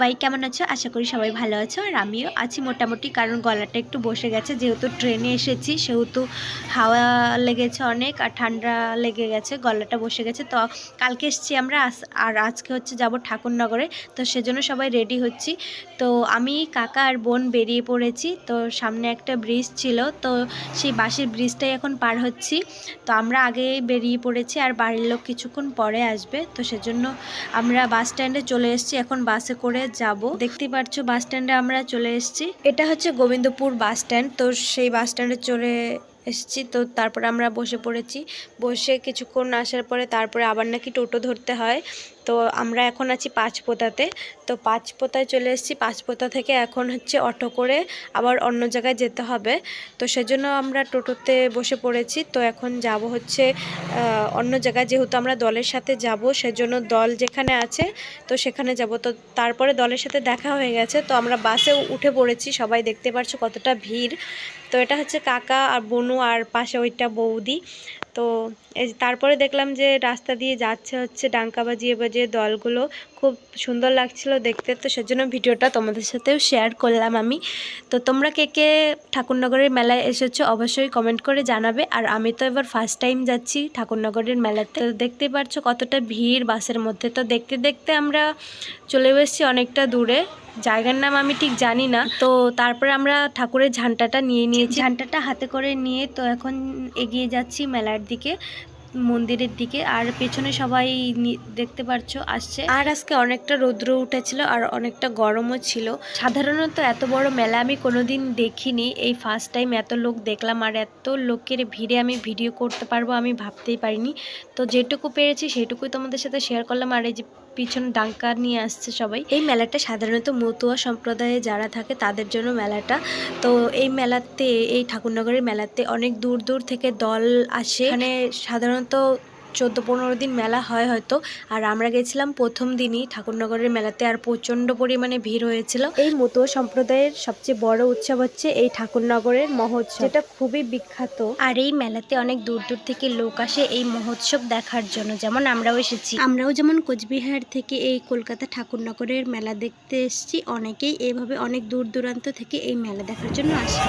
সবাই কেমন আছো? আশা করি সবাই ভালো আছো আর আমিও আছি মোটামুটি, কারণ গলাটা একটু বসে গেছে। যেহেতু ট্রেনে এসেছি, সেহেতু হাওয়া লেগেছে অনেক আর ঠান্ডা লেগে গেছে, গলাটা বসে গেছে। তো কালকে এসেছি আমরা আর আজকে হচ্ছে যাব ঠাকুরনগরে। তো সেজন্য সবাই রেডি হচ্ছি। তো আমি, কাকা আর বোন বেরিয়ে পড়েছি। তো সামনে একটা ব্রিজ ছিল। তো সেই বাঁশের ব্রিজটাই এখন পার হচ্ছি। তো আমরা আগে বেরিয়ে পড়েছি আর বাড়ির লোক কিছুক্ষণ পরে আসবে। তো সেজন্য আমরা বাস স্ট্যান্ডে চলে এসেছি। এখন বাসে করে যাব। দেখতে পাচ্ছ বাস স্ট্যান্ডে আমরা চলে এসেছি। এটা হচ্ছে গোবিন্দপুর বাস স্ট্যান্ড। তো সেই বাস স্ট্যান্ডে চলে এসেছি। তো তারপরে আমরা বসে পড়েছি। বসে কিছুক্ষণ আসার পরে তারপরে আবার নাকি টোটো ধরতে হয়। তো আমরা এখন আছি পাঁচপোতাতে। তো পাঁচপোতায় চলে এসেছি। পাঁচপোতা থেকে এখন হচ্ছে অটো করে আবার অন্য জায়গায় যেতে হবে। তো সেজন্য আমরা টোটোতে বসে পড়েছি। তো এখন যাব হচ্ছে অন্য জায়গায়। যেহেতু আমরা দলের সাথে যাব, সেজন্য দল যেখানে আছে, তো সেখানে যাব। তো তারপরে দলের সাথে দেখা হয়ে গেছে। তো আমরা বাসে উঠে পড়েছি। সবাই দেখতে পারছ কতটা ভিড়। তো এটা হচ্ছে কাকা আর বনু আর পাশে ওইটা বৌদি। তো তারপরে দেখলাম যে রাস্তা দিয়ে যাচ্ছে হচ্ছে ডাঙ্কা বাজিয়ে বাজিয়ে দলগুলো। খুব সুন্দর লাগছিল দেখতে, তো সেজন্য ভিডিওটা তোমাদের সাথেও শেয়ার করলাম আমি। তো তোমরা কে কে ঠাকুরনগরের মেলায় এসেছ অবশ্যই কমেন্ট করে জানাবে। আর আমি তো এবার ফার্স্ট টাইম যাচ্ছি ঠাকুরনগরের মেলাতে। তো দেখতে পাচ্ছ কতটা ভিড় বাসের মধ্যে। তো দেখতে দেখতে আমরা চলে এসেছি অনেকটা দূরে। জায়গার নাম আমি ঠিক জানি না। তো তারপরে আমরা ঠাকুরের ঝান্টাটা নিয়ে নিয়েছি। ঝান্টাটা হাতে করে নিয়ে তো এখন এগিয়ে যাচ্ছি মেলার দিকে মন্দিরের দিকে। আর পেছনে সবাই দেখতে পারছ আসছে। আর আজকে অনেকটা রৌদ্র উঠেছিল আর অনেকটা গরমও ছিল। সাধারণত এত বড় মেলা আমি কোনোদিন দেখিনি। এই ফার্স্ট টাইম এত লোক দেখলাম আর এত লোকের ভিড়ে আমি ভিডিও করতে পারব আমি ভাবতেই পারিনি। তো যেটুকু পেরেছি সেটুকুই তোমাদের সাথে শেয়ার করলাম। আর এই যে পিছনে ডাঙ্কার নিয়ে আসছে সবাই। এই মেলাটা সাধারণত মতুয়া সম্প্রদায়ে যারা থাকে তাদের জন্য মেলাটা। তো এই মেলাতে, এই ঠাকুরনগরের মেলাতে অনেক দূর দূর থেকে দল আসে। এখানে সাধারণত চোদ্দ পনেরো দিন মেলা হয় হয়তো। আর আমরা গেছিলাম প্রথম দিনই ঠাকুরনগরের মেলাতে আর প্রচণ্ড পরিমাণে ভিড় হয়েছিল। এই মতুয়া সম্প্রদায়ের সবচেয়ে বড় উৎসব হচ্ছে এই ঠাকুরনগরের মহোৎসব যেটা খুবই বিখ্যাত। আর এই মেলাতে অনেক দূর দূর থেকে লোক আসে এই মহোৎসব দেখার জন্য যেমন আমরাও এসেছি। আমরাও যেমন কোচবিহার থেকে এই কলকাতা ঠাকুরনগরের মেলা দেখতে এসেছি অনেকেই এইভাবে অনেক দূর দূরান্ত থেকে এই মেলা দেখার জন্য আসে।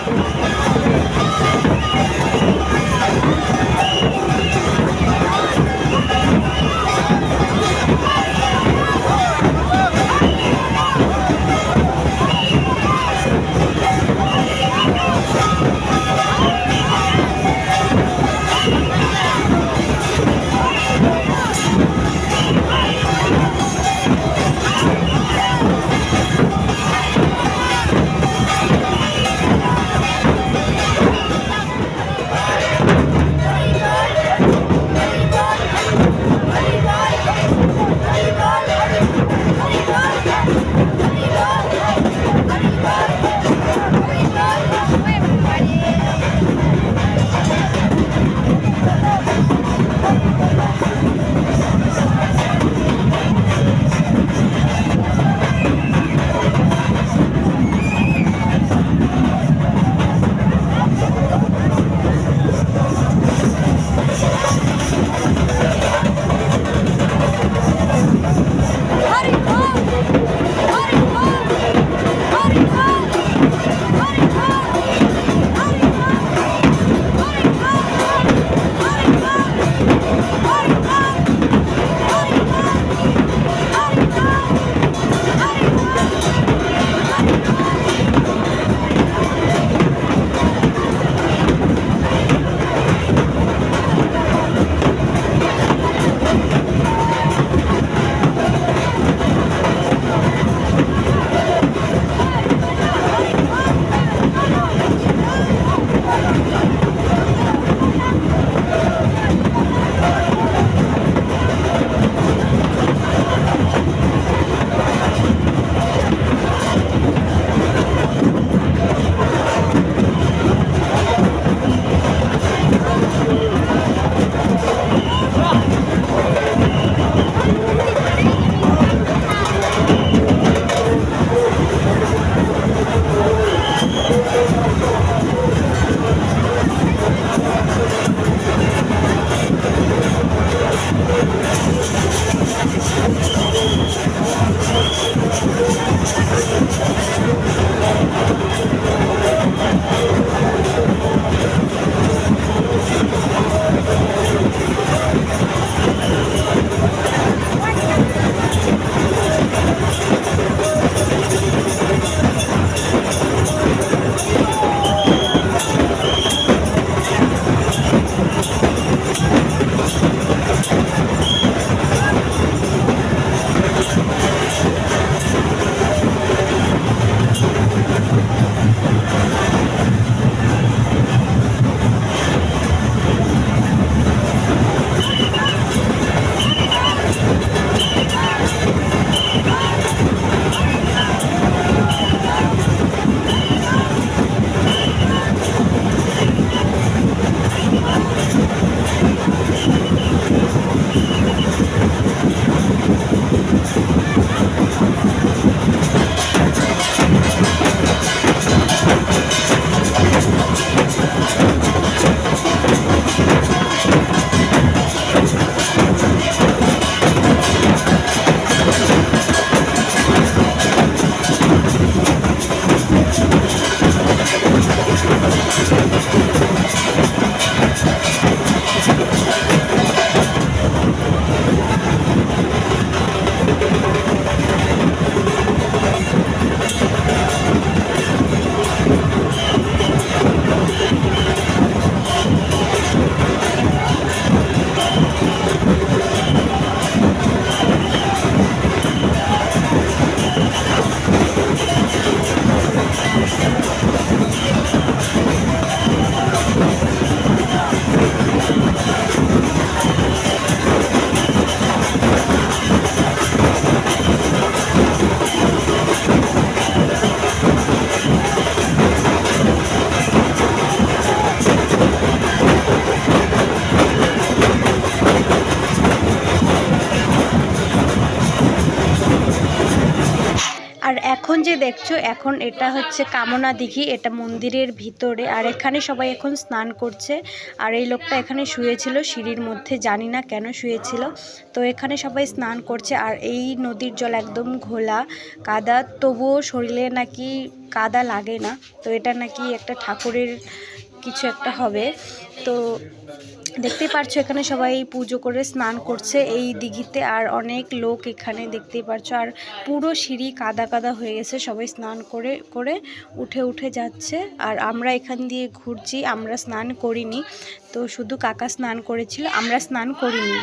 দেখছ, এখন এটা হচ্ছে কামনা দিঘি, এটা মন্দিরের ভিতরে। আর এখানে সবাই এখন স্নান করছে। আর এই লোকটা এখানে শুয়েছিল, সিঁড়ির মধ্যে জানি না কেন শুয়েছিল। তো এখানে সবাই স্নান করছে, আর এই নদীর জল একদম ঘোলা। কাদা, তবুও শরীরে নাকি কাদা লাগে না। তো এটা নাকি একটা ঠাকুরের কিছু একটা হবে। তো দেখতেই পারছ, এখানে সবাই পুজো করে স্নান করছে। এই দিঘিতে আর অনেক লোক এখানে দেখতে পারছ। আর পুরো সিঁড়ি কাদা কাদা হয়ে গেছে, সবাই স্নান করে করে উঠে উঠে যাচ্ছে। আর আমরা এখান দিয়ে ঘুরছি, আমরা স্নান করিনি। তো শুধু কাকা স্নান করেছিল, আমরা স্নান করিনি।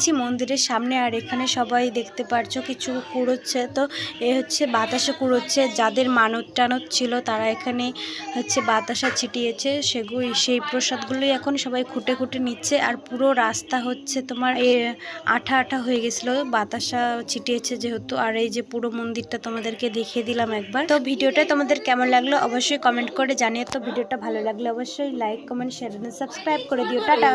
আছি মন্দিরের সামনে, আর এখানে সবাই দেখতে পারছ কিছু কুড়োচ্ছে। তো এ হচ্ছে বাতাসা কুড়োচ্ছে, যাদের মানত টানত ছিল তারা এখানে হচ্ছে বাতাসা ছিটিয়েছে। সেগুলো সেই প্রসাদগুলোই এখন সবাই খুঁটে খুঁটে নিচ্ছে, আর পুরো রাস্তা হচ্ছে তোমার এ আঠা আঠা হয়ে গেছিল, বাতাসা ছিটিয়েছে যেহেতু। আর এই যে পুরো মন্দিরটা তোমাদেরকে দেখিয়ে দিলাম একবার। তো ভিডিওটা তোমাদের কেমন লাগল অবশ্যই কমেন্ট করে জানিয়ে তো ভিডিওটা ভালো লাগলে অবশ্যই লাইক, কমেন্ট, শেয়ার সাবস্ক্রাইব করে দিও। টাটা!